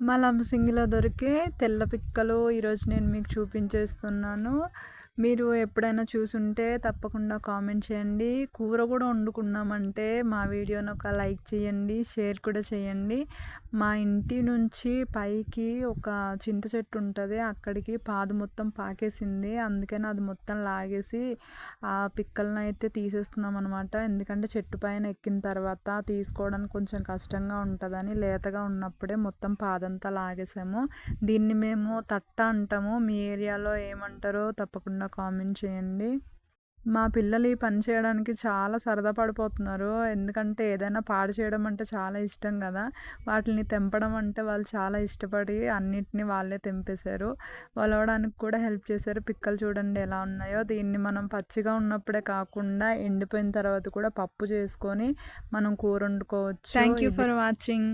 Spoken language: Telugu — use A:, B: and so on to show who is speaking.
A: మా లంబసింగిలో దొరికే తెల్ల పిక్కలు ఈరోజు నేను మీకు చూపించేస్తున్నాను. మీరు ఎప్పుడైనా చూసుంటే తప్పకుండా కామెంట్ చేయండి. కూర కూడా వండుకున్నామంటే మా వీడియోని ఒక లైక్ చేయండి షేర్ కూడా చేయండి. మా ఇంటి నుంచి పైకి ఒక చింత చెట్టు ఉంటుంది. అక్కడికి పాదు మొత్తం పాకేసింది. అందుకని అది మొత్తం లాగేసి ఆ పిక్కలను అయితే తీసేస్తున్నాం అనమాట ఎందుకంటే చెట్టు పైన ఎక్కిన తర్వాత తీసుకోవడానికి కొంచెం కష్టంగా ఉంటుందని లేతగా ఉన్నప్పుడే మొత్తం పాదంతా లాగేసాము. దీన్ని మేము తట్ట అంటాము. మీ ఏరియాలో ఏమంటారో తప్పకుండా కామెంట్ చేయండి. మా పిల్లలు ఈ పని చేయడానికి చాలా సరదా పడిపోతున్నారు. ఎందుకంటే ఏదైనా పాడు చేయడం అంటే చాలా ఇష్టం కదా. వాటిని తెంపడం అంటే వాళ్ళు చాలా ఇష్టపడి అన్నిటిని వాళ్ళే తెంపేశారు. వలవడానికి కూడా హెల్ప్ చేశారు. పిక్కలు చూడండి ఎలా ఉన్నాయో. దీన్ని మనం పచ్చిగా ఉన్నప్పుడే కాకుండా ఎండిపోయిన తర్వాత కూడా పప్పు చేసుకొని మనం కూర వండుకోవచ్చు. Thank you for watching